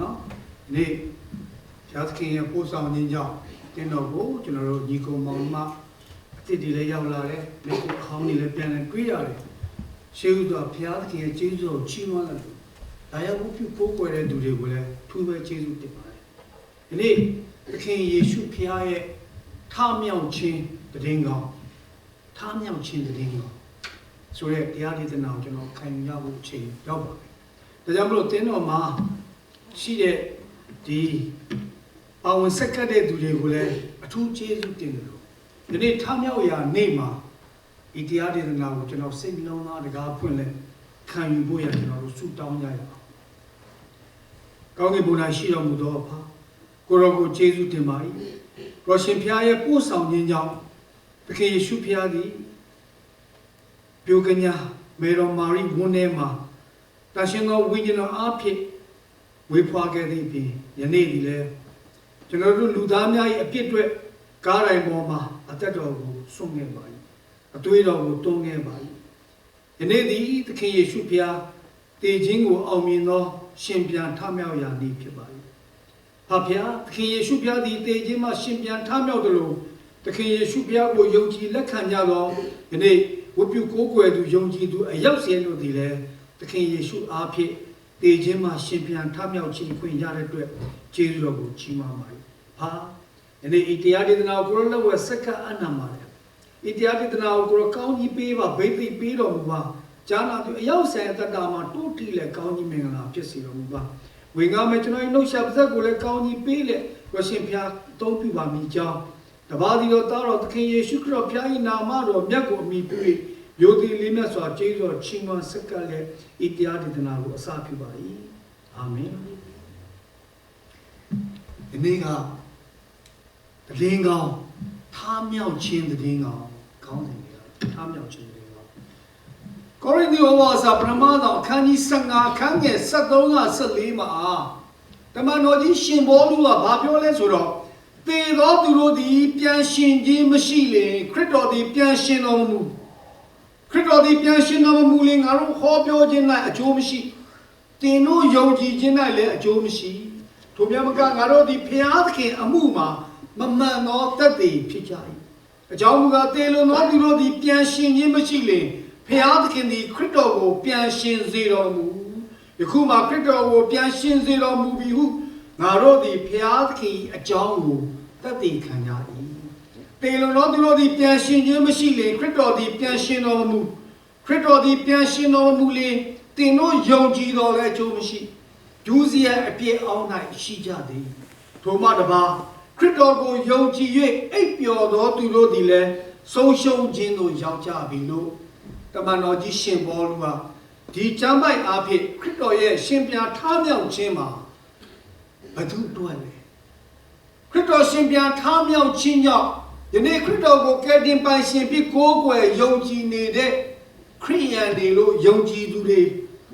နော်ဒီနေ့ဘုရားသခင်ရဲ့ပို့ဆောင်ခြင်းကြောင့်တင်းတော်ကိုကျွန်တော်တို့ညီကုံမောင်မအစ်တီလည်းရောက်လာတယ်မိကိုအဟောင်းတွေလည်းပြန်လည်းတွေးရတယ်ရှေးဥစွာဘုရားသခင်ရဲ့ကျေးဇူးကိုချီးမွမ်းတယ်ဒါရောက်ပြုကိုးကွယ်တဲ့သူတွေကိုလည်းထူးပဲကျေးဇူးတင်ပါတယ်ဒီနေ့သခင်ယေရှုဘုရားရဲ့ထမြောက်ခြင်းတည်င်းကောင်းထမြောက်ခြင်းတည်င်းကောင်းဆိုရဲတရားဒေသနာကိုကျွန်တော်ခံယူရဖို့အချိန်ရောက်ပါပြီဒါကြောင့်မလို့တင်းတော်မှာ ရှိတဲ့ဒီပါဝင်ဆက်ကပ်တဲ့သူတွေကိုလည်းအထူးကျေးဇူးတင်တယ်လို့ဒီနေ့ထမြောက်ရာနေ့မှာဒီတရားဒေသနာကိုကျွန်တော်စိတ်နှလုံးသားတကားဖွင့်လဲခံယူဖို့ရကျွန်တော်တို့ဆုတောင်းကြရအောင်ကောင်းကင်ဘုရားရှိတော်မူသောအဖကိုရောကိုကျေးဇူးတင်ပါ၏ရောရှင်ဖျားရဲ့ပို့ဆောင်ခြင်းကြောင့်သခင်ယေရှုဖျားသည်ပြုကညာမေတော်မာရိဝန်းထဲမှာတရှင်သောဝိညာဉ်တော်အားဖြင့် ဝေဖွာခဲ့သည့်ပြင်ယနေ့ဒီလဲကျွန်တော်တို့လူသားများ၏အပြစ်အတွက်ကားတိုင်းပေါ်မှာအသက်တော်ကိုဆွန့်ခဲ့ပါ၏အသွေးတော်ကိုတွန်းခဲ့ပါ၏ယနေ့သည်သခင်ယေရှုဖျားတည်ခြင်းကိုအောင်မြင်သောရှင်ပြန်ထမြောက်ရာနေ့ဖြစ်ပါ၏။ဟာဖျားသခင်ယေရှုဖျားသည်တည်ခြင်းမှရှင်ပြန်ထမြောက်တယ်လို့သခင်ယေရှုဖျားကိုယုံကြည်လက်ခံကြသောယနေ့ဝတ်ပြုကိုးကွယ်သူယုံကြည်သူအရောက်စီတို့သည်လည်းသခင်ယေရှုအားဖြင့် တည်ခြင်းမှရှင်ပြန်ထမြောက်ခြင်းခွင့်ရတဲ့အတွက်ကျေးဇူးတော်ကိုချီးမွမ်းပါ၏။ဟာယနေ့ဤတရားဒေသနာကိုကိုရောလက်ဝဲစက္ကအနံပါလေ။ဤတရားဒေသနာကိုကိုရောကောင်းကြီးပေးပါဗိသိက်ပေးတော်မူပါ။ဂျာနာသူအရောက်ဆိုင်အတ္တတာမှာတိုးတီလဲကောင်းကြီးမင်္ဂလာဖြစ်စေတော်မူပါ။ဝေငါမဲ့ကျွန်တော်နှုတ်ဆက်ပါဇက်ကိုလည်းကောင်းကြီးပေးလက်ရရှင်ဖျားသုံးပြပါမိကြောင်းတပါးဒီတော်သားတော်သခင်ယေရှုခရစ်ဖျား၏နာမတော်မြတ်ကိုအမိပြု၍ ယောဒီလေးမြတ်စွာကျေးဇူးတော်ချီးမွမ်းစက္ကလက်ဤတရားဒေသနာကိုအစပြုပါ၏အာမင်ဒီနေ့ကတည်င်းကောင်းထားမြောက်ခြင်းတည်င်းကောင်းကောင်းတယ်ထားမြောက်ခြင်းတည်င်းကောင်းကောရိန္သုဩဝါစာပထမဆောင်အခန်းကြီး15အခန်းငယ်73က14မှာတမန်တော်ကြီးရှင်ဘောလူကဘာပြောလဲဆိုတော့သေသောသူတို့သည် ပြန်ရှင်ခြင်းမရှိလင်ခရစ်တော်သည်ပြန်ရှင်တော်မူ ခရစ်တော်သည်ပြန်ရှင်တော်မူလင်ငါတို့ဟောပြောခြင်း၌အကျိုးမရှိသင်တို့ယုံကြည်ခြင်း၌လည်းအကျိုးမရှိထို့မြတ်မကငါတို့သည်ဖျားသခင်အမှုမှာမမှန်သောတတ်သိဖြစ်ကြ၏အကြောင်းမူကားသေလွန်သောသူတို့သည်ပြန်ရှင်ခြင်းမရှိလင်ဖျားသခင်သည်ခရစ်တော်ကိုပြန်ရှင်စေတော်မူယခုမှခရစ်တော်ကိုပြန်ရှင်စေတော်မူပြီဟုငါတို့သည်ဖျားသခင်အကြောင်းကိုတတ်သိခံကြ၏ သေလွန်သောသူတို့သည်ပြန်ရှင်ခြင်းမရှိလင်ခရစ်တော်သည်ပြန်ရှင်တော်မူခရစ်တော်သည်ပြန်ရှင်တော်မူလင်သင်တို့ယုံကြည်တော်လည်းအကျိုးမရှိဒုစရိုက်အပြည့်အောင်၌ရှိကြသည်ထိုမှတပါးခရစ်တော်ကိုယုံကြည်၍အိပ်ပျော်သောသူတို့သည်လည်းဆုံးရှုံးခြင်းသို့ရောက်ကြပြီလို့တမန်တော်ကြီးရှင်ဘောလူဟာဒီကျမ်းပိုက်အားဖြင့်ခရစ်တော်ရဲ့ရှင်ပြန်ထားမြောက်ခြင်းမှာဘသူတွက်လဲခရစ်တော်ရှင်ပြန်ထားမြောက်ခြင်းကြောင့် ယနေ့ခရစ်တော်ကိုကယ်တင်ပိုင်ရှင်ဖြစ်ကိုးကွယ်ယုံကြည်နေတဲ့ခရိယန်တွေလို့ယုံကြည်သူတွေ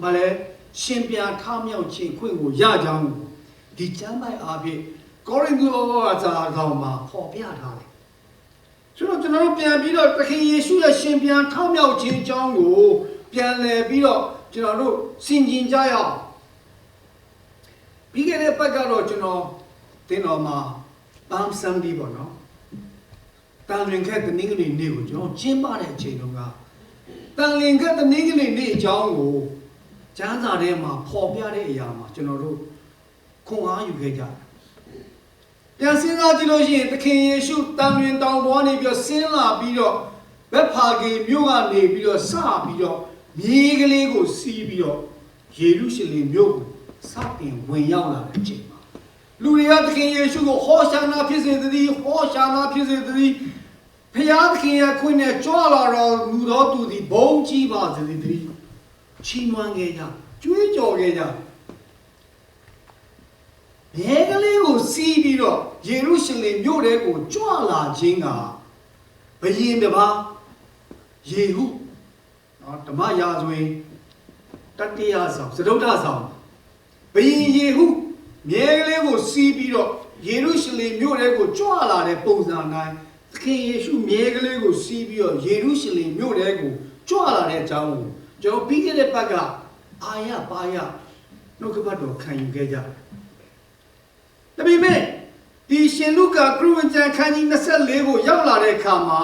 မလဲရှင်ပြန်ထားမြောက်ခြင်းခွင့်ကိုရကြောင်းဒီကျမ်းပိုက်အားဖြင့်ကောရိန္သုဩဝါစာကောင်မှာဖော်ပြထားတယ်ဆိုတော့ကျွန်တော်တို့ပြန်ပြီးတော့သခင်ယေရှုရဲ့ရှင်ပြန်ထောက်မြောက်ခြင်းအကြောင်းကိုပြန်လည်ပြီးတော့ကျွန်တော်တို့ဆင်ခြင်ကြရအောင်ပြီးခဲ့တဲ့ပတ်ကတော့ကျွန်တော်သင်တော်မှာပမ်ဆန်ဒီပေါ့နော် တန်ရင်ခက်တနင်္ဂနွေနေ့ကိုကျွန်တော်ကျင်းပတဲ့အချိန်တုန်းကတန်လင်ခက်တနင်္ဂနွေနေ့အကြောင်းကိုကျမ်းစာထဲမှာပေါ်ပြတဲ့အရာမှာကျွန်တော်တို့ခွန်အားယူခဲ့ကြတယ်ပြန်စဉ်းစားကြည့်လို့ရှိရင်သခင်ယေရှုတန်ရင်တောင်ပေါ်နေပြီးတော့ဆင်းလာပြီးတော့ဘက်ဖာဂေမြို့ကနေပြီးတော့စပြီးတော့မြေကလေးကိုစီးပြီးတော့ယေရုရှလင်မြို့ကိုစတင်ဝင်ရောက်လာတဲ့အချိန်မှာ လူတွေကသခင်ယေရှုကိုဟောရှာနာဖြစ်စေတည်းဟောရှာနာဖြစ်စေတည်းဖျားသခင်ရဲ့ခွင့်နဲ့ကြွလာတော်မူသောသူသည်ဘုံကြီးပါစေတည်းချီးမွမ်းခဲ့ကြကြွေးကြော်ခဲ့ကြရဲကလေးကိုစီးပြီးတော့ယေရုရှလင်မြို့ထဲကိုကြွလာခြင်းကဘယင်တစ်ပါးယေဟုနော်ဓမ္မရာဇဝင်တတိယဆောင်သဒုဋ္ဌဆောင်ဘယင်ယေဟု မြဲကလေးကိုစီးပြီးတော့ယေရုရှလင်မြို့ထဲကိုကြွလာတဲ့ပုံစံတိုင်းသခင်ယေရှုမြဲကလေးကိုစီးပြီးတော့ယေရုရှလင်မြို့ထဲကိုကြွလာတဲ့အကြောင်းကိုကျွန်တော်ပြီးခဲ့တဲ့ဘက်ကအာရပါရနှုတ်ကပတ်တော်ခံယူခဲ့ကြတယ်ဒါပေမဲ့ဒီရှင်လုကာခရစ်ဝင်ကျမ်းခန်းကြီး24ကိုရောက်လာတဲ့အခါမှာ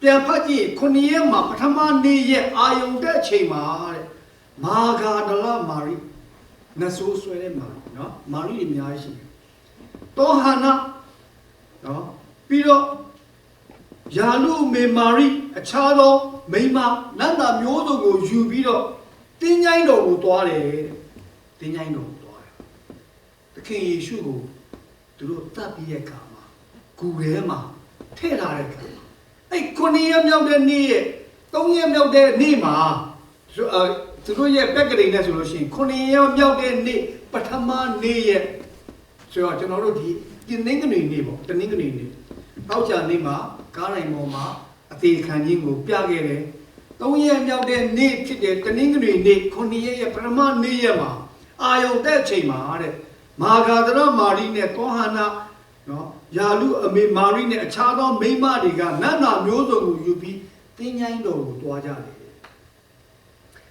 ပြန်ဖတ်ကြည့်ခုနှစ်ရက်မှာပထမနေ့ရက်အာယုန်တဲ့အချိန်မှာတဲ့မာဂါဒလမာရီနဆိုးဆွဲတဲ့မာရီ နော်မာရီတွေအများကြီးရှိတယ်တောဟနာနော်ပြီးတော့ယာလူမေမာရီအခြားသောမိန်းမနန္တာမျိုးစုံကိုယူပြီးတော့တင်းချိုင်းတော်ကိုတွားတယ်တဲ့တင်းချိုင်းတော်ကိုတွားတယ်သခင်ယေရှုကိုသူတို့တတ်ပြီးတဲ့အခါမှာဂူထဲမှာထည့်ထားတဲ့အခါမှာအဲ့ခုနှစ်ရက်မြောက်တဲ့နေ့ရဲ့သုံးရက်မြောက်တဲ့နေ့မှာသူအဲသူတို့ရဲ့ပက်ကလေးနဲ့ဆိုလို့ရှိရင်ခုနှစ်ရက်မြောက်တဲ့နေ့ ပထမနေ့ရဲ့ဆိုတော့ကျွန်တော်တို့ဒီတင်းနှင်းကနေနေ့ပေါ့တင်းနှင်းကနေနေ့တောက်ချာနေ့မှာကားတိုင်းပေါ်မှာအသေးခံခြင်းကိုပြခဲ့တယ်သုံးရက်မြောက်တဲ့နေ့ဖြစ်တဲ့တင်းနှင်းကနေနေ့ခုနှစ်ရက်ရဲ့ပထမနေ့ရဲ့မှာအာယုန်တဲ့အချိန်မှာတဲ့မာဂါဒရမာရီနဲ့တောဟနာနော်ယာလူအမေမာရီနဲ့အခြားသောမိန်းမတွေကနတ်နာမျိုးစုံကိုယူပြီးတင်းញိုင်းတော်ကိုတွားကြတယ်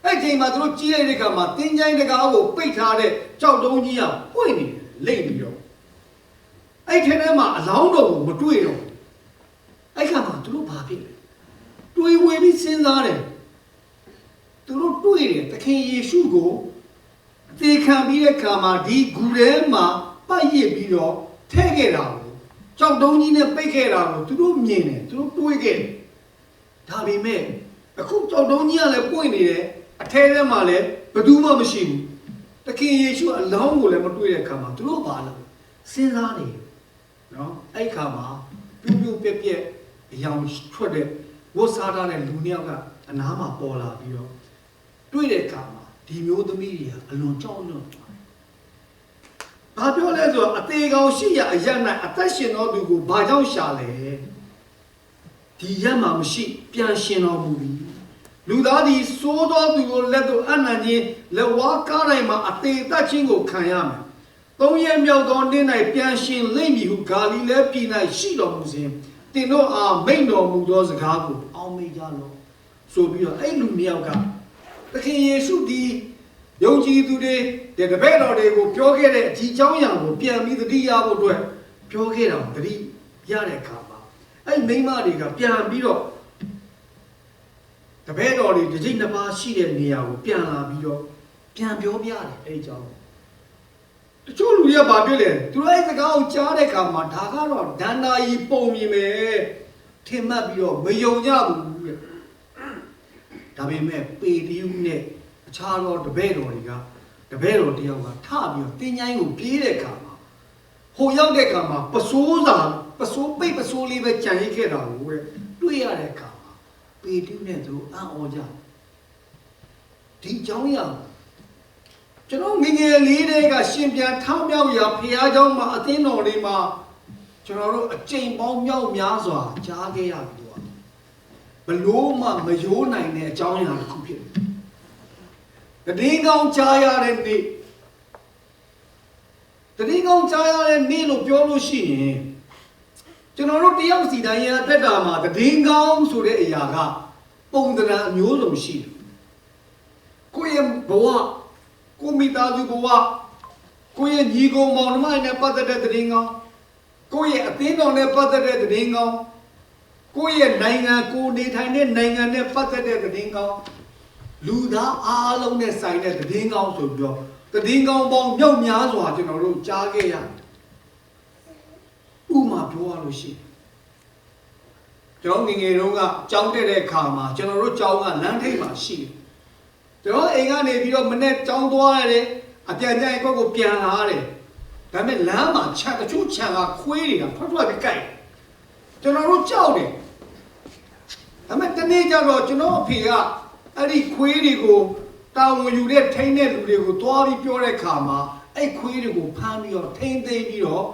အဲ့ဒီအချိန်မှာသူတို့ကြီးလိုက်တဲ့အခါမှာတင်းញိုင်းတကားကိုပိတ်ထားတဲ့ကြောက်တုံးကြီးကပွင့်နေတယ်လိမ့်ပြီးတော့အဲ့ဒီထဲမှာအလောင်းတော်ကိုမတွေ့တော့ဘူးအဲ့ခါမှာသူတို့ဘာဖြစ်လဲတွေးဝေပြီးစဉ်းစားတယ်သူတို့တွေ့တယ်သခင်ယေရှုကိုအသေးခံပြီးတဲ့အခါမှာဒီဂူထဲမှာပတ်ရစ်ပြီးတော့ထဲ့ခဲ့တာကိုကြောက်တုံးကြီးနဲ့ပိတ်ခဲ့တာကိုသူတို့မြင်တယ်သူတို့တွေးခဲ့တယ်ဒါပေမဲ့အခုကြောက်တုံးကြီးကလည်းပွင့်နေတယ် အထဲထဲမှာလည်းဘယ်သူမှမရှိဘူးသခင်ယေရှုအလောင်းကိုလည်းမတွေ့တဲ့အခါမှာသူတို့ဘာလုပ်စဉ်းစားနေတယ်နော်အဲ့ခါမှာပြူးပြူးပြက်ပြက်အယောင်ထွက်တဲ့ဝတ်စားထားတဲ့လူနှစ်ယောက်ကအနားမှာပေါ်လာပြီးတော့တွေ့တဲ့အခါမှာဒီမျိုးသမီးတွေကအလွန်ကြောက်ရွံ့သွားတယ်။ဘာပြောလဲဆိုတော့အသေးကောင်ရှိရအရ၌အသက်ရှင်တော်သူကိုဘာကြောင့်ရှာလဲ။ဒီရက်မှာမရှိပြန်ရှင်တော်မူပြီ။ လူသားသည်စိုးသောသူကိုလက်သို့အနှံ့ခြင်းလက်ဝါးကားတိုင်းမှာအသေးသက်ခြင်းကိုခံရမယ်။သုံးရက်မြောက်သောနေ့၌ပြန်ရှင်လိမ့်မည်ဟုဂါလိလဲပြည်၌ရှိတော်မူစဉ်တင်တို့အားမိန့်တော်မူသောစကားကိုအောင်းမိကြလော့ဆိုပြီးတော့အဲ့လူမြောက်ကသခင်ယေရှုသည်ယုံကြည်သူတွေတကယ်တော်တွေကိုပြောခဲ့တဲ့အကြီးအကျယ်အရာကိုပြန်ပြီးသတိရဖို့အတွက်ပြောခဲ့တာသတိရတဲ့အခါမှာအဲ့မိမတွေကပြန်ပြီးတော့ တပည့်တော်တွေတစ်စိတ်နှစ်ပါးရှိတဲ့နေရာကိုပြန်လာပြီးတော့ပြန်ပြောပြတယ်အဲ့ဒီကြောင့်တချို့လူတွေကဘာပြောလဲသူတို့အဲ့စကားကိုကြားတဲ့အခါမှာဒါကတော့ဒန္တာကြီးပုံမြင်မယ်ထင်မှတ်ပြီးတော့မယုံကြဘူးတဲ့ဒါပေမဲ့ပေတရုနဲ့အခြားသောတပည့်တော်တွေကတပည့်တော်တယောက်ကထပြီးတော့တင်းချိုင်းကိုပြေးတဲ့အခါမှာဟိုရောက်တဲ့အခါမှာပစိုးစာပစိုးပိတ်ပစိုးလေးပဲကြံရိတ်ခဲ့တာကိုတွေ့ရတဲ့အခါ ပေတရုနဲ့သူအံ့ဩကြတယ်ဒီအကြောင်းအရာကို ကျွန်တော်ငယ်ငယ်လေးတည်းကရှင်ပြန်ထောင်းမြောက်ရာဖះเจ้าမှာအသင်းတော်လေးမှာကျွန်တော်တို့အကျိန်ပေါင်းမြောက်များစွာကြားခဲ့ရပြီတော့ဘလို့မှမယိုးနိုင်တဲ့အကြောင်းအရာတစ်ခုဖြစ်တယ်တည်င်းကောင်းကြားရတဲ့နေ့တည်င်းကောင်းကြားရတဲ့နေ့လို့ပြောလို့ရှိရင် ကျွန်တော်တို့တယောက်စီတိုင်းရဲ့အသက်တာမှာတည်င်းကောင်းဆိုတဲ့အရာကပုံသဏ္ဍာန်အမျိုးစုံရှိတယ်ကိုယ့်ရဲ့ဘဝကိုမိသားစုဘဝကိုယ့်ရဲ့ညီကိုမောင်နှမနဲ့ပတ်သက်တဲ့သတင်းကောင်းကိုယ့်ရဲ့အသင်းတော်နဲ့ပတ်သက်တဲ့သတင်းကောင်းကိုယ့်ရဲ့နိုင်ငံကိုနေထိုင်တဲ့နိုင်ငံနဲ့ပတ်သက်တဲ့သတင်းကောင်းလူသားအားလုံးနဲ့ဆိုင်တဲ့သတင်းကောင်းဆိုပြီးတော့သတင်းကောင်းပေါင်းမြောက်များစွာကျွန်တော်တို့ကြားခဲ့ရတယ် ဥမာပြောရလို့ရှိရင်ကျွန်တော်ငယ်ငယ်တုန်းကကြောင်းတက်တဲ့အခါမှာကျွန်တော်တို့ကြောင်းကလမ်းထိပ်မှာရှိတယ်ကျွန်တော်အိမ်ကနေပြီးတော့မနေ့ကြောင်းသွားရတယ်အပြန်ကြိုင်ကောက်ကိုပြန်လာရတယ်ဒါပေမဲ့လမ်းမှာခြံတချို့ခြံကခွေးတွေကထွက်ထွက်ပြီးကြိုက်ကျွန်တော်တို့ကြောက်တယ်ဒါပေမဲ့တနေ့ကျတော့ကျွန်တော်အဖေကအဲ့ဒီခွေးတွေကိုတာဝန်ယူတဲ့ထိန်းတဲ့လူတွေကိုသွားပြီးပြောတဲ့ခါမှာအဲ့ခွေးတွေကိုဖမ်းပြီးတော့ထိန်းသိမ်းပြီးတော့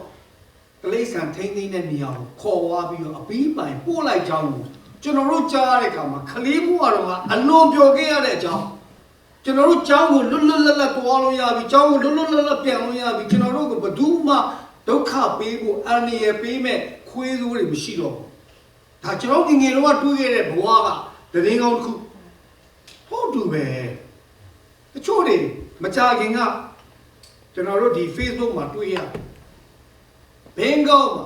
ကလေးဆန်ထိန်းသိမ်းတဲ့နေရာကိုခေါ်သွားပြီးတော့အပီးပိုင်ပို့လိုက်ကြောင်းကိုကျွန်တော်တို့ကြားရတဲ့ခါမှာကလေးဘွားတော်ကအလွန်ပျော်ခဲ့ရတဲ့အကြောင်းကျွန်တော်တို့ကျောင်းကိုလွတ်လွတ်လပ်လပ်တွားလို့ရပြီကျောင်းကိုလွတ်လွတ်လပ်လပ်ပြန်လို့ရပြီကျွန်တော်တို့ကဘယ်သူမှဒုက္ခပေးဖို့အန္တရာယ်ပေးမဲ့ခွေးစိုးတွေမရှိတော့ဘူးဒါကျွန်တော်ငယ်ငယ်တော့တွေးခဲ့တဲ့ဘဝကတည်င်းကောင်းတစ်ခုဟုတ်တူပဲတချို့တွေမကြခင်ကကျွန်တော်တို့ဒီ Facebook မှာတွေ့ရတယ် ဘင်ကောက်မှာ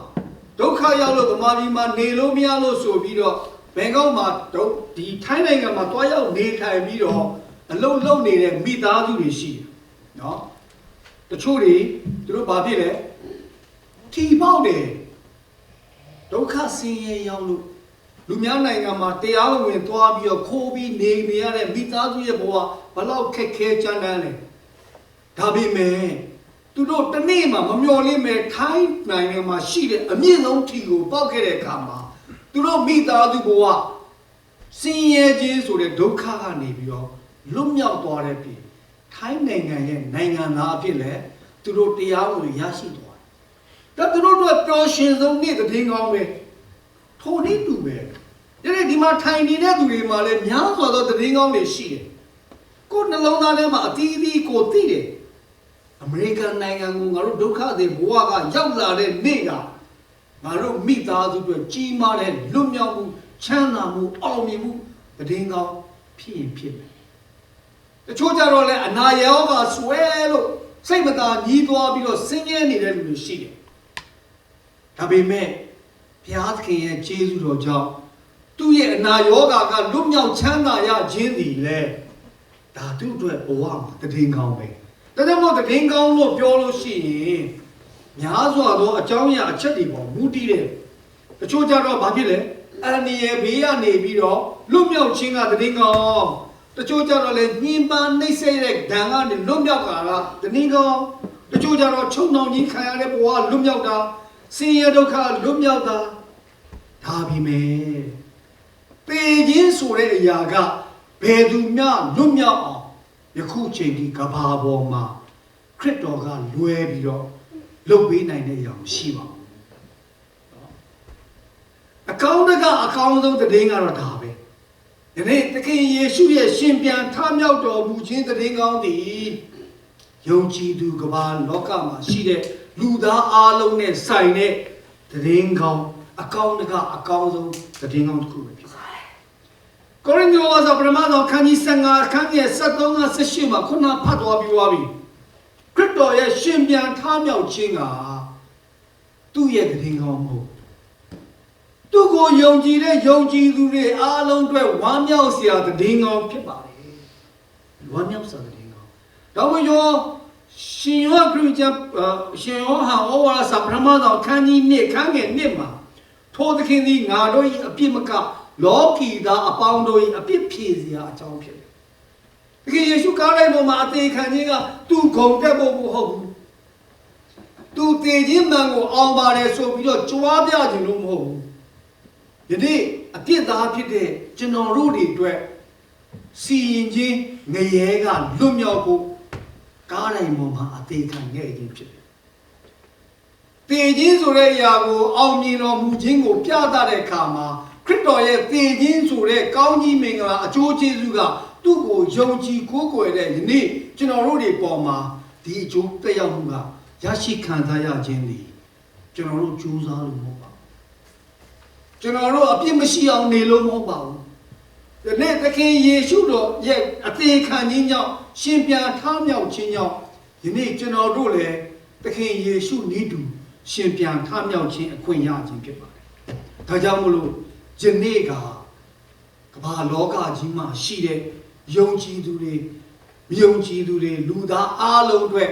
ဒုက္ခရောက်လို့ဗမာပြည်မှာနေလို့မရလို့ဆိုပြီးတော့ဘင်ကောက်မှာဒုဒီထိုင်းနိုင်ငံမှာတွားရောက်နေထိုင်ပြီးတော့အလုံးလုံးနေတဲ့မိသားစုတွေရှိတယ်နော်တချို့တွေသူတို့ဘာဖြစ်လဲထီပေါက်တယ်ဒုက္ခဆင်းရဲရောက်လို့လူများနိုင်ငံမှာတရားဝင်သွားပြီးတော့ခိုးပြီးနေနေရတဲ့မိသားစုရဲ့ဘဝဘလောက်ခက်ခဲကြမ်းတမ်းလဲဒါပေမဲ့ သူတို့တနေ့မှမမျော်လင့်မဲ့ထိုင်းနိုင်ငံမှာရှိတဲ့အမြင့်ဆုံးထီကိုပေါက်ခဲ့တဲ့အခါမှာသူတို့မိသားစုဘဝဆင်းရဲခြင်းဆိုတဲ့ဒုက္ခကနေပြီးတော့လွတ်မြောက်သွားတဲ့ပြည်ထိုင်းနိုင်ငံရဲ့နိုင်ငံသားအဖြစ်လဲသူတို့တရားဝင်ရရှိသွားတယ်ဒါသူတို့တို့ပျော်ရွှင်ဆုံးနေ့တစ်ထင်းကောင်းပဲထိုနည်းတူပဲဒီနေ့ဒီမှာထိုင်နေတဲ့သူတွေမှာလည်းများစွာသောသတင်းကောင်းတွေရှိတယ်ကိုယ်နှလုံးသားထဲမှာအသီးသီးကိုသိတယ် အမေရိကန်နိုင်ငံကိုငါတို့ဒုက္ခတွေဘဝကရောက်လာတဲ့နေ့ကငါတို့မိသားစုတွေကြီးမားတဲ့လွတ်မြောက်မှုချမ်းသာမှုအောင်မြင်မှုသတင်းကောင်းဖြစ်ရင်ဖြစ်မယ်တချို့ကြတော့လည်းအနာရောဂါဆွဲလို့စိတ်မသာညီးသွားပြီးတော့ဆင်းရဲနေတဲ့လူတွေရှိတယ်ဒါပေမဲ့ဘုရားသခင်ရဲ့ကျေးဇူးတော်ကြောင့်သူ့ရဲ့အနာရောဂါကလွတ်မြောက်ချမ်းသာရခြင်းသည်လေဒါသူ့အတွက်ဘဝမှာတည်ငကောင်းပဲ ဒါကြောင့်မို့တည်ငကောင်းလို့ပြောလို့ရှိရင်များစွာသောအကြောင်းအရာအချက်တွေပေါ်မူတည်တယ်တချို့ကြတော့ဘာဖြစ်လဲအန္တရာယ်ဘေးကနေပြီးတော့လွတ်မြောက်ခြင်းကတည်ငကောင်းတချို့ကြတော့လေညင်ပန်းနှိမ့်ဆက်တဲ့ဒဏ်ကနေလွတ်မြောက်တာကတည်ငကောင်းတချို့ကြတော့ချုံနှောင်ကြီးခံရတဲ့ဘဝလွတ်မြောက်တာဆင်းရဲဒုက္ခလွတ်မြောက်တာဒါပေမဲ့ပေခြင်းဆိုတဲ့အရာကဘယ်သူမျှလွတ်မြောက်အောင် ယခုချိန်ဒီကဘာပေါ်မှာခရစ်တော်ကလွဲပြီးတော့လုပ်ပေးနိုင်တဲ့အရာမရှိပါဘူးအကောင်းတကအကောင်းဆုံးတည်င်းကတော့ဒါပဲဒီနေ့သခင်ယေရှုရဲ့ရှင်ပြန်ထမြောက်တော်မူခြင်းတည်င်းကောင်းသည်ယုံကြည်သူကဘာလောကမှာရှိတဲ့လူသားအလုံးနဲ့ဆိုင်တဲ့တည်င်းကောင်းအကောင်းတကအကောင်းဆုံးတည်င်းကောင်းတစ်ခုပဲ ဖြစ်ပါတယ်ကိုရိန္သုဝါစာပရမသောခန်းကြီး15ခန်းကြီး73က18မှာခုနဖတ်သွားပြီးသွားပြီခရစ်တော်ရဲ့ရှင်ပြန်ထမြောက်ခြင်းကသူ့ရဲ့တည်င်းကောင်းမဟုတ်သူကိုယုံကြည်တဲ့ယုံကြည်သူတွေအားလုံးအတွက်ဝမ်းမြောက်စရာတည်င်းကောင်းဖြစ်ပါတယ်ဝမ်းမြောက်စရာတည်င်းကောင်းဒါမှမဟုတ်ရှင်ယောခရစ်ကျမ်းရှင်ယောဟန်ဩဝါဒစာပထမဆုံးခန်းကြီး1ခန်းငယ်1မှာထိုသခင်သည်ငါတို့၏အပြစ်မက လောကီသားအပေါင်းတို့၏အပြစ်ဖြေစရာအကြောင်းဖြစ်တယ်။သခင်ယေရှုကားလိုက်ပေါ်မှာအသေးခံခြင်းကသူ့ဂုံတက်ဖို့မဟုတ်ဘူး။သူတည်ခြင်းမှန်ကိုအောင်ပါတယ်ဆိုပြီးတော့ကြွားပြခြင်းလို့မဟုတ်ဘူး။ယနေ့အပြစ်သားဖြစ်တဲ့ကျွန်တော်တို့တွေအတွက်စီရင်ခြင်းငရဲကလွတ်မြောက်ဖို့ကားတိုင်းပေါ်မှာအသေးခံခဲ့ခြင်းဖြစ်တယ်။တည်ခြင်းဆိုတဲ့အရာကိုအောင်မြင်တော်မူခြင်းကိုပြသတဲ့အခါမှာ ခရစ်တော်ရဲ့တည်ခြင်းဆိုတဲ့ကောင်းကြီးမင်္ဂလာအကျိုးကျေးဇူးကသူ့ကိုယုံကြည်ကိုးကွယ်တဲ့ယနေ့ကျွန်တော်တို့တွေပေါ်မှာဒီအကျိုးတက်ရောက်မှုကရရှိခံစားရခြင်းဒီကျွန်တော်တို့ကြိုးစားလို့မဟုတ်ပါဘူး။ကျွန်တော်တို့အပြစ်မရှိအောင်နေလို့မဟုတ်ပါဘူး။ဒီနေ့သခင်ယေရှုတော်ရဲ့အသေးခံခြင်းကြောင့်ရှင်ပြန်ထမြောက်ခြင်းကြောင့်ယနေ့ကျွန်တော်တို့လည်းသခင်ယေရှုနိတူရှင်ပြန်ထမြောက်ခြင်းအခွင့်ရခြင်းဖြစ်ပါတယ်။ဒါကြောင့်မလို့ ယနေ့ကကမ္ဘာလောကကြီးမှာရှိတဲ့ယုံကြည်သူတွေမယုံကြည်သူတွေလူသားအားလုံးအတွက်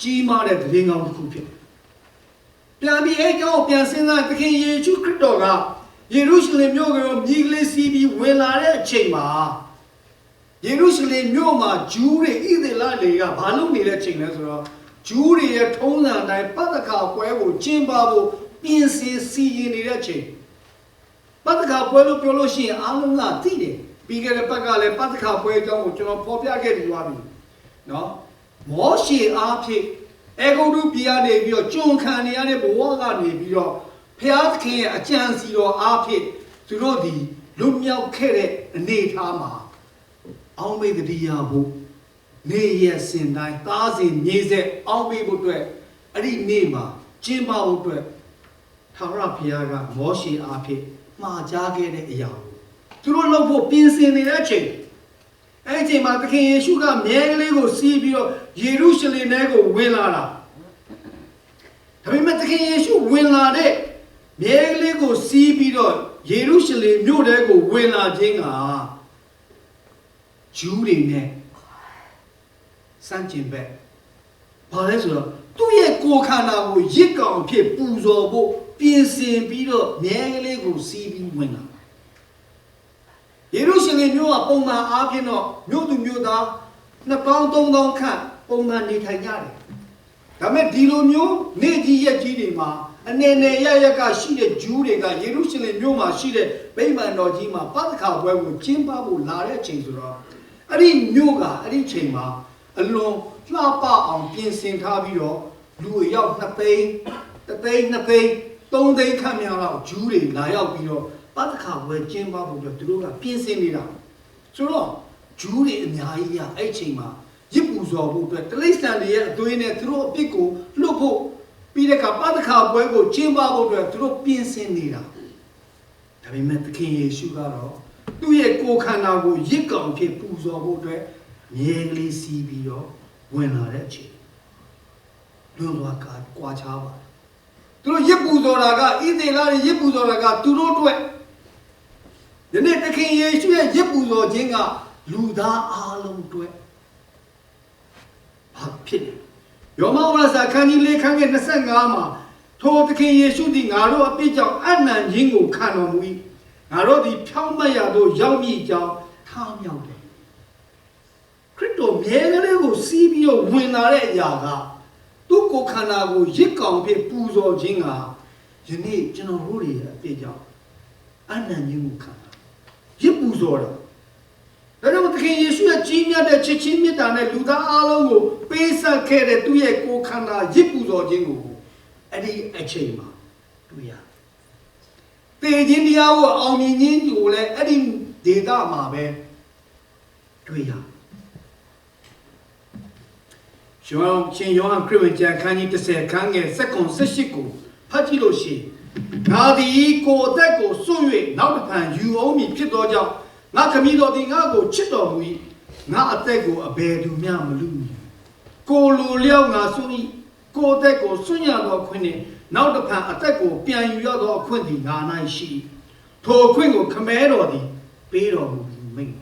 ကြီးမားတဲ့သတင်းကောင်းတစ်ခုဖြစ်တယ်။ပြန်ပြီးအဲကြောင့်ပြန်စဉ်းစားသခင်ယေရှုခရစ်တော်ကယေရုရှလင်မြို့ကိုမြည်ကလေးစီးပြီးဝင်လာတဲ့အချိန်မှာယေရုရှလင်မြို့မှာဂျူးတွေဣသေလတွေကဘာလုပ်နေတဲ့အချိန်လဲဆိုတော့ဂျူးတွေရဲ့ထုံးစံအတိုင်းပတ်သက်ခါပွဲကိုကျင်းပဖို့ပြင်ဆင်စီရင်နေတဲ့အချိန် ပတ်သက်ခါပွဲလို့ပြောလို့ရှိရင်အားလုံးကသိတယ်ပြီးခဲ့တဲ့ဘက်ကလည်းပတ်သက်ခါပွဲအကြောင်းကိုကျွန်တော်ဖော်ပြခဲ့ပြီးသွားပြီနော်မောရှေအားဖြင့်အေဂုတ်တုပြည်ကနေပြီးတော့ကျွန်ခံနေရတဲ့ဘဝကနေပြီးတော့ဖျားသခင်ရဲ့အကြံစီတော်အားဖြင့်သူတို့ဒီလွတ်မြောက်ခဲ့တဲ့အနေအထားမှာအောင်းမေတ္တိယဖို့နေရစင်တိုင်းသားစဉ်မြေဆက်အောင်းမေဖို့အတွက်အဲ့ဒီနေ့မှာကျင်းပဖို့အတွက်ထာဝရဘုရားကမောရှေအားဖြင့် မှာကြားခဲ့တဲ့အရာကိုသူတို့လုပ်ဖို့ပြင်ဆင်နေတဲ့အချိန်အဲ့ဒီအချိန်မှာသခင်ယေရှုကမြဲကလေးကိုစီးပြီးတော့ယေရုရှလင်ထဲကိုဝင်လာတာယဒါပေမဲ့သခင်ယေရှုဝင်လာတဲ့မြဲကလေးကိုစီးပြီးတော့ယေရုရှလင်မြို့ထဲကိုဝင်လာခြင်းကဂျူးတွေနဲ့စန့်ကျင်ဘက်ဘာလဲဆိုတော့သူ့ရဲ့ကိုယ်ခန္ဓာကိုရစ်ကောင်ဖြစ်ပူဇော်ဖို့ ပြင်ဆင်ပြီးတော့မြဲကလေးကိုစီးပြီးဝင်လာယေရုရှလင်မြို့ကပုံမှန်အားဖြင့်တော့မြို့သူမြို့သား2000 3000ခန့်ပုံမှန်နေထိုင်ကြတယ်ဒါပေမဲ့ဒီလိုမျိုးနေကြီးရက်ကြီးတွေမှာအနေနဲ့ရရက်ကရှိတဲ့ဂျူးတွေကယေရုရှလင်မြို့မှာရှိတဲ့ဗိမာန်တော်ကြီးမှာပတ်သက်ခါပွဲကိုကျင်းပဖို့လာတဲ့အချိန်ဆိုတော့အဲ့ဒီမြို့ကအဲ့ဒီချိန်မှာအလွန်လှပအောင်ပြင်ဆင်ထားပြီးတော့လူအယောက်2သိန်း3သိန်း2သိန်း 3သိန်းခန့်များတော့ဂျူးတွေလာရောက်ပြီးတော့ပတ်သက်ခါပွဲကျင်းပဖို့အတွက်သူတို့ကပြင်ဆင်နေတာဆိုတော့ဂျူးတွေအများကြီးကအဲ့ဒီချိန်မှာရစ်ပူဇော်ဖို့အတွက်တလိษံတွေရဲ့အသွေးနဲ့သူတို့အပြစ်ကိုလွတ်ဖို့ပြီးတဲ့အခါပတ္တခါပွဲကိုကျင်းပဖို့အတွက်သူတို့ပြင်ဆင်နေတာဒါပေမဲ့သခင်ယေရှုကတော့သူ့ရဲ့ကိုယ်ခန္ဓာကိုရစ်ကောင်ဖြစ်ပူဇော်ဖို့အတွက်မြဲကလေးစီးပြီးတော့ဝင်လာတဲ့အချိန်လွန်သွားကကွာချားပါတယ် သူတို့ရစ်ပူဇော်တာကဣသေလတွေရစ်ပူဇော်တာကသူတို့အတွက်ယနေ့သခင်ယေရှုရဲ့ရစ်ပူဇော်ခြင်းကလူသားအလုံးအတွက်ဘာဖြစ်လဲယောမဝရစာခန်းကြီးလေးခန်းငယ်25မှာထိုသခင်ယေရှုသည်ငါတို့အပြစ်ကြောင့်အနံ့ခြင်းကိုခံတော်မူ၏ငါတို့သည်ဖြောင့်မတ်ရာသို့ရောက်မည်ကြောင်းထားမြောက်တယ်ခရစ်တော်မြဲကလေးကိုစီးပြီးတော့ဝင်လာတဲ့အရာက သူ့ကိုယ်ခန္ဓာကိုရစ်ကောင်ဖြစ်ပူဇော်ခြင်းကယနေ့ကျွန်တော်တို့ရဲ့အပြစ်ကြောင့်အနံ့ခြင်းကိုခံတာရစ်ပူဇော်တာဒါကြောင့်သခင်ယေရှုရဲ့ကြီးမြတ်တဲ့ချစ်ချင်းမေတ္တာနဲ့လူသားအလုံးကိုပေးဆက်ခဲ့တဲ့သူ့ရဲ့ကိုယ်ခန္ဓာရစ်ပူဇော်ခြင်းကိုအဲ့ဒီအချိန်မှာတွေ့ရ။တေခြင်းတရားကိုအောင်မြင်ခြင်းကိုလည်းအဲ့ဒီဒေတာမှာပဲတွေ့ရ။ရှင် ယောရှင်ယောဟန်ခရစ်ဝင်ကျမ်းခန်းကြီး30ခန်းငယ်7ခွန်18ကိုဖတ်ကြည့်လို့ရှိရင်ငါသည်ကိုယ်အသက်ကိုစွန့်၍နောက်တစ်ဖန်ယူအောင်မည်ဖြစ်သောကြောင့်ငါခမည်းတော်သည်ငါ့ကိုချစ်တော်မူ၏ငါအသက်ကိုအဘယ်သူမျှမလူမီကိုလိုလျောက်ငါစွန့်၏ကိုယ်အသက်ကိုစွန့်ရသောအခွင့်နှင့်နောက်တစ်ဖန်အသက်ကိုပြန်ယူရသောအခွင့်သည်ငါ၌ရှိ၏ထိုအခွင့်ကိုခမဲတော်သည်ပေးတော်မူပြီးမိန့်တော်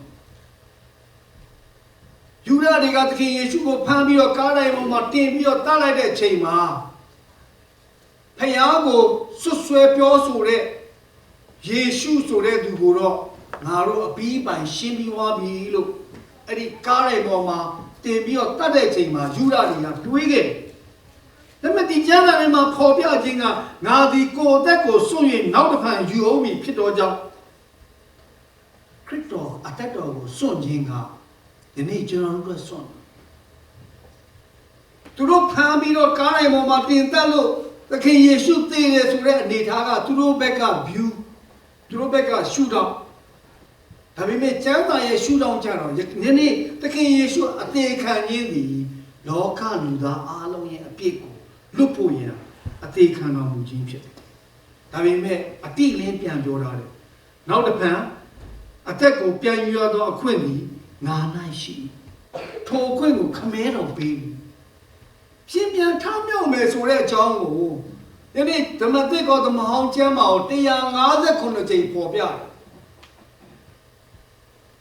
ယူရတွေကသခင်ယေရှုကိုဖမ်းပြီးတော့ကားတိုင်းပေါ်မှာတင်ပြီးတော့တတ်လိုက်တဲ့အချိန်မှာဖယားကိုဆွတ်ဆွဲပြောဆိုတဲ့ယေရှုဆိုတဲ့သူကိုတော့ငါတို့အပြီးပိုင်ရှင်းပြီးသွားပြီလို့အဲ့ဒီကားတိုင်းပေါ်မှာတင်ပြီးတော့တတ်တဲ့အချိန်မှာယူရတွေကတွေးခဲ့တယ်ဒါပေမဲ့ဒီကျမ်းစာထဲမှာပေါ်ပြခြင်းကငါဒီကိုယ်အသက်ကိုစွန့်ရင်နောက်တစ်ဖန်ယူအောင်ပြီဖြစ်တော့ကြောင့်ခရစ်တော်အသက်တော်ကိုစွန့်ခြင်းက ဒီနေ့ကျွန်တော်တို့ကစွန့်သူတို့ဖမ်းပြီးတော့ကားတိုင်းပေါ်မှာတင်တက်လို့သခင်ယေရှုသေတယ်ဆိုတဲ့အနေထားကသူတို့ဘက်က view သူတို့ဘက်ကရှုထောင့်ဒါပေမဲ့ကျမ်းစာရဲ့ရှုထောင့်ကြတော့ဒီနေ့သခင်ယေရှုအသေးခံခြင်းသည်လောကလူသားအားလုံးရဲ့အပြစ်ကိုလွတ်ဖို့ရန်အသေးခံတော်မူခြင်းဖြစ်တယ်ဒါပေမဲ့အတိလင်းပြန်ပြောထားတယ်နောက်တစ်ဖန်အသက်ကိုပြန်ယူရသောအခွင့်သည် ငါ၌ရှိထိုခွင့်ကိုခမဲတော်ပေးပြီပြင်းပြန်ထမြောက်မယ်ဆိုတဲ့အကြောင်းကိုဒီနေ့ဓမ္မသစ်ကောဓမ္မဟောင်းကျမ်းမာကို159ကြိမ်ပေါ်ပြတယ်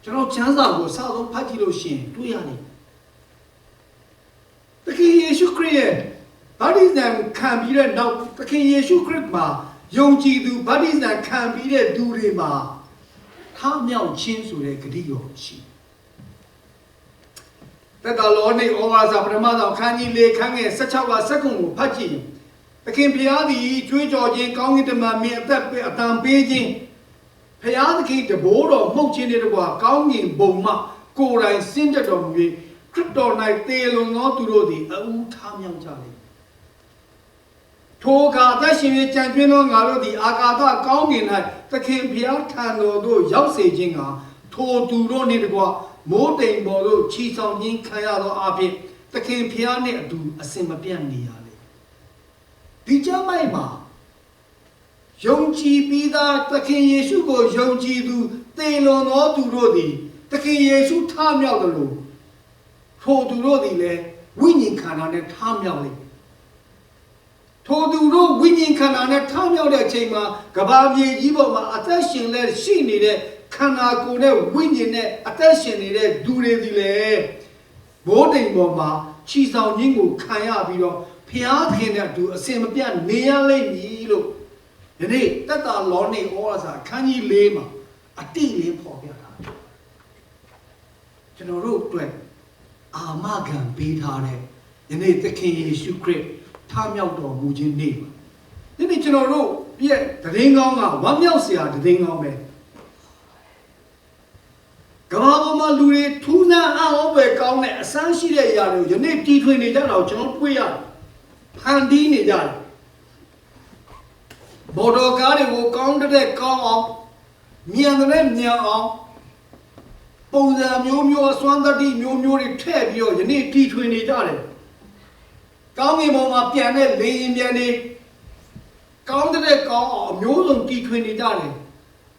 ကျွန်တော်ချမ်းစာကိုစဆုံးဖတ်ကြည့်လို့ရှိရင်တွေ့ရတယ်သခင်ယေရှုခရစ်ရဲ့ဗတ္တိဇံခံပြီးတဲ့နောက်သခင်ယေရှုခရစ်မှာယုံကြည်သူဗတ္တိဇံခံပြီးတဲ့သူတွေမှာထမြောက်ခြင်းဆိုတဲ့ဂတိတော်ရှိတယ် တတလောနေဩဝါစာပထမဆုံးခန်းကြီး၄ခန်းငယ်16ကစက္ကုံကိုဖတ်ကြည့်ရင်သခင်ဖျားသည်ကြွေးကြော်ခြင်းကောင်းကင်တမန်မြင်အသက်ပေးအတန်ပေးခြင်းဖျားသခင်တဘိုးတော်မှုတ်ခြင်းတွေတကွာကောင်းကင်ဘုံမှကိုယ်တိုင်ဆင်းသက်တော်မူ၍ခရစ်တော်၌တေလွန်သောသူတို့သည်အူထားမြောက်ကြလိမ့်ထိုအခါသက်ရှင်၍ကြံကျွင်းသောငါတို့သည်အာကာသကောင်းကင်၌သခင်ဖျားထံတော်သို့ရောက်စေခြင်းကထိုသူတို့နှင့်တကွာ မိုးတိမ်ပေါ်သို့ခြီဆောင်ခြင်းခံရသောအဖြစ်သခင်ဖျားနှင့်အတူအစင်မပြတ်နေရလေဒီကျမ်းမိုက်မှာယုံကြည်ပြီးသားသခင်ယေရှုကိုယုံကြည်သူသေလွန်သောသူတို့သည်သခင်ယေရှုထမြောက်တယ်လို့ထိုသူတို့သည်လည်းဝိညာဉ်ခန္ဓာနဲ့ထမြောက်လိမ့်မယ်ထိုသူတို့ဝိညာဉ်ခန္ဓာနဲ့ထောင်းမြောက်တဲ့အချိန်မှာကဘာမြေကြီးပေါ်မှာအသက်ရှင်လက်ရှိနေတဲ့ ခန္ဓာကိုယ်နဲ့ဝိညာဉ်နဲ့အသက်ရှင်နေတဲ့ဒူတွေဒီလေဘိုးတိမ်ပေါ်မှာခြီဆောင်ခြင်းကိုခံရပြီးတော့ဖျားခင်တဲ့အတူအစင်မပြတ်နေရလိမ့်မည်လို့ဒီနေ့တက်တာလောနေဩဝါစာခန်းကြီး၄မှာအတိအလင်းပေါ်ပြတာကျွန်တော်တို့အတွက်အာမခံပေးထားတဲ့ယနေ့သခင်ယေရှုခရစ်ထမြောက်တော်မူခြင်းနေ့ပါဒီနေ့ကျွန်တော်တို့ရဲ့တည်င်းကောင်းကဝမ်းမြောက်စရာတည်င်းကောင်းပဲက မ္ဘာပေါ်မှာလူတွေထူးဆန်းအံ့ဩဖွယ်ကောင်းတဲ့အစမ်းရှိတဲ့အရာတွေကိုယနေ့တီထွင်နေကြတာကိုကျွန်တော်တွေ့ရတယ်ဖန်တီးနေကြတယ်ဘော်တော်ကားတွေကိုကောင်းတဲ့ကောင်းအောင်မြန်တဲ့မြန်အောင်ပုံစံမျိုးမျိုးအစွမ်းတတ္တိမျိုးမျိုးတွေထည့်ပြီးတော့ယနေ့တီထွင်နေကြတယ်ကောင်းကင်ဘုံမှာပြန်တဲ့လေရင်ပြန်နေကောင်းတဲ့ကောင်းအောင်အမျိုးစုံတီထွင်နေကြတယ်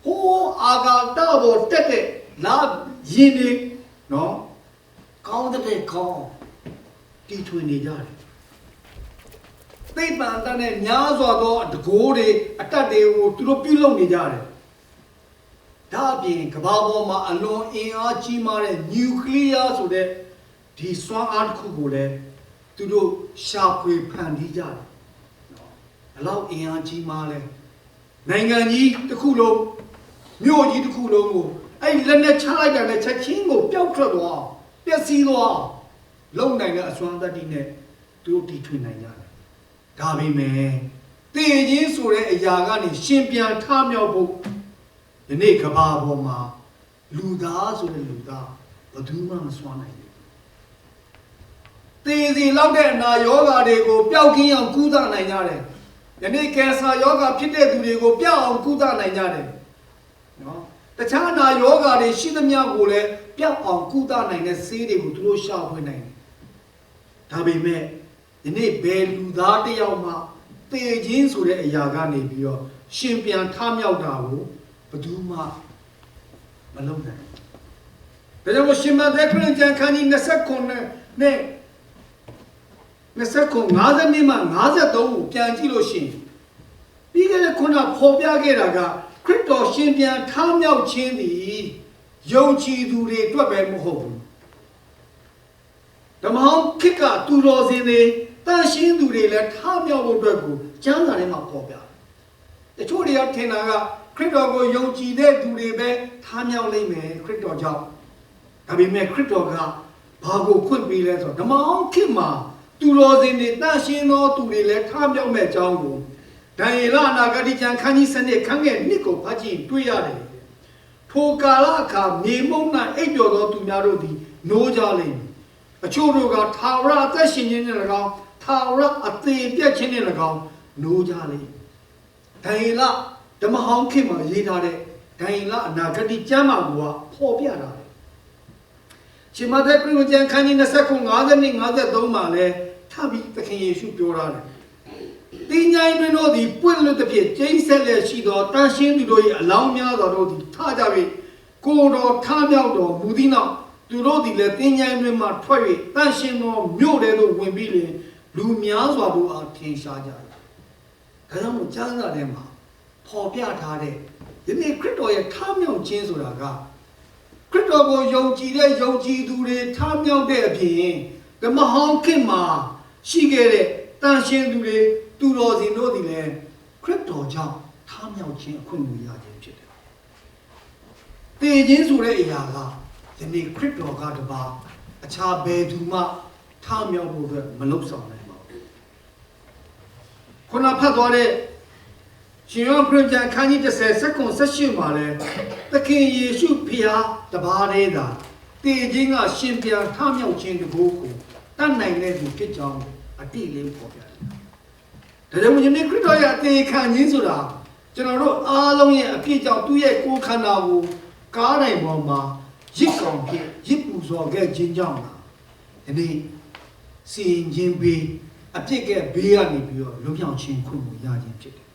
ဟိုးအာဂါတဘောတက်တဲ့ လာရင်နေနော်ကောင်းတဲ့ကောင်းအောင်တီထွင်နေကြတယ်သိပ္ပံတတ်တဲ့များစွာသောတကိုးတွေအတတ်တွေကိုသူတို့ပြုလုပ်နေကြတယ်ဒါအပြင်ကမ္ဘာပေါ်မှာအလွန်အင်အားကြီးမားတဲ့နျူကလ িয়ার ဆိုတဲ့ဒီစွမ်းအားတစ်ခုကိုလည်းသူတို့ရှာဖွေဖန်တီးကြတယ်နော်ဘယ်လောက်အင်အားကြီးမားလဲနိုင်ငံကြီးတစ်ခုလုံးမြို့ကြီးတစ်ခုလုံးကို အဲ့လက်နဲ့ချလိုက်တာနဲ့ချက်ချင်းကိုပျောက်ထွက်သွားပျက်စီးသွားလုံနိုင်တဲ့အစွမ်းတတ္တိနဲ့သူတို့တီထွင်နိုင်ကြတယ်ဒါပေမဲ့တည်ခြင်းဆိုတဲ့အရာကနေရှင်ပြန်ထမြောက်ဖို့ဒီနေ့ကဘာပေါ်မှာလူသားဆိုတဲ့လူသားဘယ်သူမှမစွမ်းနိုင်ဘူးတည်စီလောက်တဲ့အနာယောဂါတွေကိုပျောက်ကင်းအောင်ကုသနိုင်ကြတယ်ယနေ့ကင်ဆာယောဂါဖြစ်တဲ့သူတွေကိုပျောက်အောင်ကုသနိုင်ကြတယ်နော် တခြားနာယောဂါတွေရှိသမျှကိုလည်းပျောက်အောင်ကုသနိုင်တဲ့ဆေးတွေကိုသူတို့ရှာဖွေနိုင်တယ်ဒါပေမဲ့ဒီနေ့ဘယ်လူသားတစ်ယောက်မှတည်ခြင်းဆိုတဲ့အရာကနေပြီးတော့ရှင်ပြန်ထမြောက်တာကိုဘယ်သူမှမလုပ်နိုင်ဘူးဒါကြောင့်မို့ရှင်မသက်ခရစ်ကျန်ခန်းကြီး29နဲ့29 50နှစ်မှ53ကိုပြန်ကြည့်လို့ရှိရင်ပြီးခဲ့တဲ့ခုနပေါ်ပြခဲ့တာက ခရစ်တော်ရှင်ပြန်ထမြောက်ခြင်းသည်ယုံကြည်သူတွေအတွက်ပဲမဟုတ်ဘူးဓမ္မဟောင်းခစ်ကသူတော်စင်တွေတန်ရှင်းသူတွေလည်းထမြောက်ဖို့အတွက်ကိုကျမ်းစာထဲမှာပေါ်ပြတယ်တချို့တွေကထင်တာကခရစ်တော်ကိုယုံကြည်တဲ့သူတွေပဲထမြောက်လိမ့်မယ်ခရစ်တော်ကြောင့်ဒါပေမဲ့ခရစ်တော်ကဘာကိုခွင့်ပေးလဲဆိုတော့ဓမ္မဟောင်းခစ်မှာသူတော်စင်တွေတန်ရှင်းသောသူတွေလည်းထမြောက်မဲ့အကြောင်းကို ဒံယေလအနာဂတိကျမ်းခန်းကြီးစနစ်ခန်းငယ်နှစ်ကိုဖတ်ကြည့်တွေ့ရတယ်ထိုကာလအခါမြေမုံ၌အိပ်ပျော်သောသူများတို့သည်နိုးကြလိမ့်မည်အချို့တို့ကထာဝရအသက်ရှင်ခြင်းနဲ့၎င်းထာဝရအသေးပြတ်ခြင်းနဲ့၎င်းနိုးကြလိမ့်ဒံယေလဓမ္မဟောင်းခေတ်မှာရေးထားတဲ့ဒံယေလအနာဂတိကျမ်းမှာကပေါ်ပြတာလေရှင်မသက်ခရစ်ဝင်ခန်းကြီး29 50နဲ့53မှာလဲထပ်ပြီးသခင်ယေရှုပြောထားတယ် တင်းញိုင်းတွင်တို့သည်ပွင့်လွတ်သဖြင့်ကျိန်းဆက်လျက်ရှိသောတန်ရှင်းသူတို့၏အလောင်းများစွာတို့သည်ထကြ၍ကိုယ်တော်ထမြောက်တော်မူသည့်နောက်သူတို့သည်လည်းတင်းញိုင်းတွင်မှထွက်၍တန်ရှင်းသောမြို့ထဲသို့ဝင်ပြီးလျှင်လူများစွာတို့အားထင်ရှားကြ၏ဒါကြောင့်မို့ကျမ်းစာထဲမှာပေါ်ပြထားတဲ့ယနေ့ခရစ်တော်ရဲ့ထမြောက်ခြင်းဆိုတာကခရစ်တော်ကိုယုံကြည်တဲ့ယုံကြည်သူတွေထမြောက်တဲ့အပြင်ဓမ္မဟောင်းခင်မှာရှိခဲ့တဲ့ တန်ရှင်းသူတွေသူတော်စင်တို့သည်လည်းခရစ်တော်ကြောင့်ထမြောက်ခြင်းအခွင့်အရေးရခြင်းဖြစ်တယ်။တည်ခြင်းဆိုတဲ့အရာကယနေ့ခရစ်တော်ကတပါအခြားဘယ်သူမှထမြောက်ဖို့အတွက်မလုပ်ဆောင်နိုင်ပါဘူး။ခုနဖတ်သွားတဲ့ရှင်ယောဟန်ခရစ်ယာန်ခန်းကြီး30စက္ကွန်18မှာလဲသခင်ယေရှုဖျားတပါးတည်းသာတည်ခြင်းကရှင်ပြန်ထမြောက်ခြင်းတကူကိုတတ်နိုင်တဲ့သူဖြစ်ကြောင်း အတိအလင်းပေါ်ပြတယ်။ဒါကြောင့်ယနေ့ခရစ်တော်ရဲ့အသေးခံခြင်းဆိုတာကျွန်တော်တို့အားလုံးရဲ့အပြစ်ကြောင့်သူ့ရဲ့ကိုယ်ခန္ဓာကိုကားနိုင်ပေါ်မှာရစ်ကောင်ဖြစ်ရစ်ပူဇော်ခဲ့ခြင်းကြောင့်လားဒီနေ့စီရင်ခြင်းပေးအပြစ်ကဘေးကနေပြီးတော့လွတ်မြောက်ခြင်းခွင့်ကိုရခြင်းဖြစ်တယ်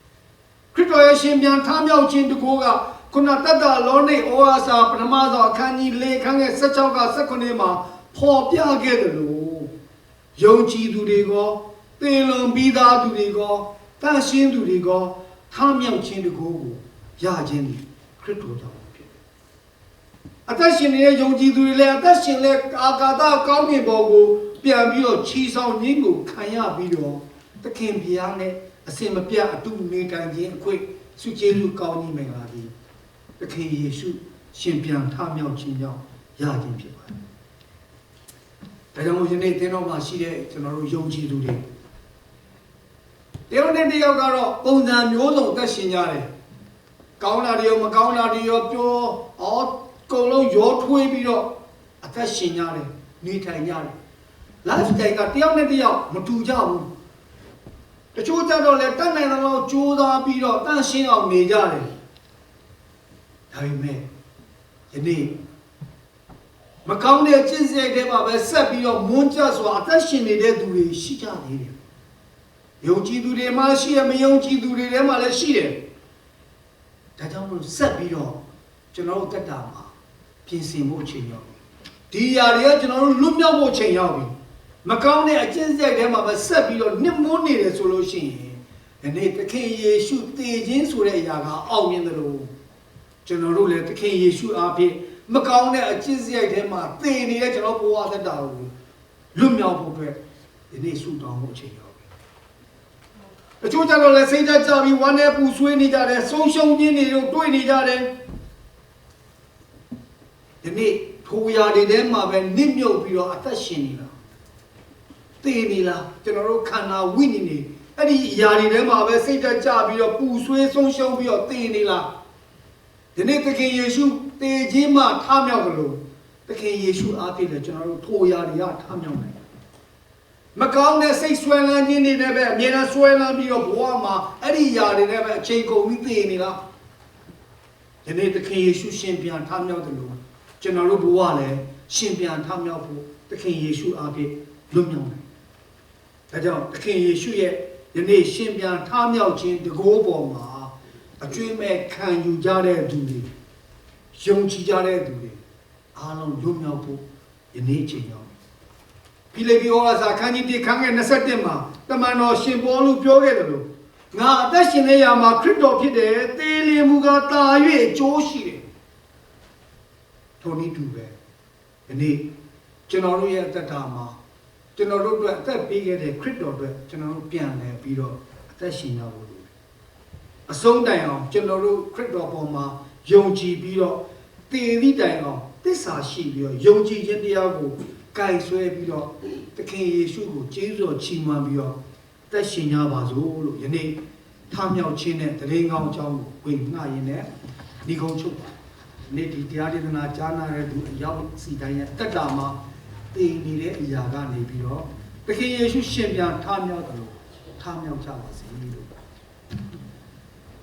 ခရစ်တော်ရဲ့ရှင်ပြန်ထမြောက်ခြင်းတကူကခုနတတ္တလောနိဩဝါစာပထမဆုံးအခန်းကြီး၄ခန်းငယ်16က19မှာပေါ်ပြခဲ့တယ်လို့ ယုံကြည်သူတွေကသေလွန်ပြီးသားသူတွေကတန်ရှင်းသူတွေကထားမြောက်ခြင်းတကူကိုရခြင်းဒီခရစ်တော်ကြောင့်ဖြစ်တယ်အသက်ရှင်နေတဲ့ယုံကြည်သူတွေလည်းအသက်ရှင်တဲ့အာကာသကောင်းကင်ဘုံကိုပြန်ပြီးတော့ချီဆောင်ခြင်းကိုခံရပြီးတော့သခင်ဘုရားနဲ့အစင်မပြတ်အတူနေထိုင်ခြင်းအခွင့်ဆုကျေးဇူးကောင်းကြီးမင်္ဂလာသည်သခင်ယေရှုရှင်ပြန်ထမြောက်ခြင်းကြောင့်ရခြင်းဖြစ်ပါတယ်။ ဒါကြောင့်မို့ယနေ့သင်တော်မှာရှိတဲ့ကျွန်တော်တို့ယုံကြည်သူတွေတယောက်နဲ့တယောက်ကတော့ပုံစံမျိုးစုံသက်ရှင်ကြတယ်။ကောင်းတာတွေရောမကောင်းတာတွေရောပြောအော်ကုံလုံးရောထွေးပြီးတော့အသက်ရှင်ကြတယ်နေထိုင်ကြတယ်။ life style ကတယောက်နဲ့တယောက်မတူကြဘူး။တချို့ကြတော့လေတတ်နိုင်တဲ့လောက်ကြိုးစားပြီးတော့တန့်ရှင်းအောင်နေကြတယ်။ဒါပေမဲ့ယနေ့ မကောင်းတဲ့ကျင့်စဉ်တွေမှာပဲဆက်ပြီးတော့မွန်းကြစွာအသက်ရှင်နေတဲ့သူတွေရှိကြသေးတယ်။ယုံကြည်သူတွေမှရှိရမယုံကြည်သူတွေထဲမှာလည်းရှိတယ်။ဒါကြောင့်မို့ဆက်ပြီးတော့ကျွန်တော်တို့တက်တာမှာပြင်ဆင်ဖို့ချိန်ရောက်ပြီ။ဒီຢာတွေကကျွန်တော်တို့လွတ်မြောက်ဖို့ချိန်ရောက်ပြီ။မကောင်းတဲ့အကျင့်စရိုက်ထဲမှာပဲဆက်ပြီးတော့နှစ်မွန်းနေတယ်ဆိုလို့ရှိရင်ဒီနေ့သခင်ယေရှုတည်ခြင်းဆိုတဲ့အရာကအောင်မြင်တယ်လို့ကျွန်တော်တို့လည်းသခင်ယေရှုအားဖြင့် မကောင်းတဲ့အကျင့်စရိုက်ထဲမှာတည်နေတဲ့ကျွန်တော်ဘဝသက်တာကိုလွတ်မြောက်ဖို့အတွက်ဒီနေ့ဆုတောင်းဖို့ချိန်ရောက်ပြီ။တချို့ကြတော့လည်းစိတ်ဓာတ်ကြပြီးဝမ်းနဲ့ပူဆွေးနေကြတယ်ဆုံးရှုံးခြင်းတွေတို့တွေ့နေကြတယ်။ဒီနေ့ထိုရာတွေထဲမှာပဲနစ်မြုပ်ပြီးတော့အသက်ရှင်နေတာ။တည်နေလားကျွန်တော်တို့ခန္ဓာဝိညာဉ်တွေအဲ့ဒီຢာတွေထဲမှာပဲစိတ်ဓာတ်ကြပြီးတော့ပူဆွေးဆုံးရှုံးပြီးတော့တည်နေလားဒီနေ့သခင်ယေရှု တည်ခြင်းမှထမြောက်ကြလို့သခင်ယေရှုအားဖြင့်လည်းကျွန်တော်တို့ထိုရာတွေကထမြောက်နိုင်တယ်မကောင်းတဲ့စိတ်ဆွဲလန်းခြင်းတွေနဲ့ပဲအမြဲတမ်းဆွဲလန်းပြီးတော့ဘဝမှာအဲ့ဒီຢာတွေနဲ့ပဲအချိန်ကုန်ပြီးတည်နေလားဒီနေ့သခင်ယေရှုရှင်ပြန်ထမြောက်တယ်လို့ကျွန်တော်တို့ဘဝလည်းရှင်ပြန်ထမြောက်ဖို့သခင်ယေရှုအားဖြင့်လွတ်မြောက်နိုင်တယ်ဒါကြောင့်သခင်ယေရှုရဲ့ယနေ့ရှင်ပြန်ထမြောက်ခြင်းတကိုးပေါ်မှာအကျွေးမဲ့ခံယူကြတဲ့သူတွေ ယုံကြည်ကြတဲ့သူတွေအားလုံးလွတ်မြောက်ဖို့ယနေ့ချိန်ရောက်ပြီဖိလိပ္ပိဩဝါစာခန်းကြီး1ခန်းငယ်27မှာတမန်တော်ရှင်ပေါလုပြောခဲ့တယ်လို့ငါအသက်ရှင်နေရမှာခရစ်တော်ဖြစ်တယ်သေလင်မူကတာ၍အကျိုးရှိတယ်ထိုနည်းတူပဲယနေ့ကျွန်တော်တို့ရဲ့အသက်တာမှာကျွန်တော်တို့အတွက်အသက်ပေးခဲ့တဲ့ခရစ်တော်အတွက်ကျွန်တော်တို့ပြန်လည်ပြီးတော့အသက်ရှင်ရဖို့လိုတယ်အဆုံးတိုင်အောင်ကျွန်တော်တို့ခရစ်တော်ပေါ်မှာ ယုံကြည်ပြီးတော့တည်သည့်တိုင်အောင်သစ္စာရှိပြီးတော့ယုံကြည်ခြင်းတရားကိုကင်ဆွဲပြီးတော့သခင်ယေရှုကိုကျေးဇူးတော်ချီးမွမ်းပြီးတော့သက်ရှင်ကြပါစို့လို့ယနေ့ထမြောက်ခြင်းနဲ့တရင်ကောင်းအကြောင်းကိုဝင်ငှရင်းနဲ့ဒီကုန်းချုပ်ပါနေ့ဒီတရားဒေသနာကြားနာတဲ့သူအရောက်စီတိုင်းရဲ့တက်တာမှာတည်နေတဲ့အရာကနေပြီးတော့သခင်ယေရှုရှင်ပြန်ထမြောက်တယ်လို့ထမြောက်ကြပါစေလို့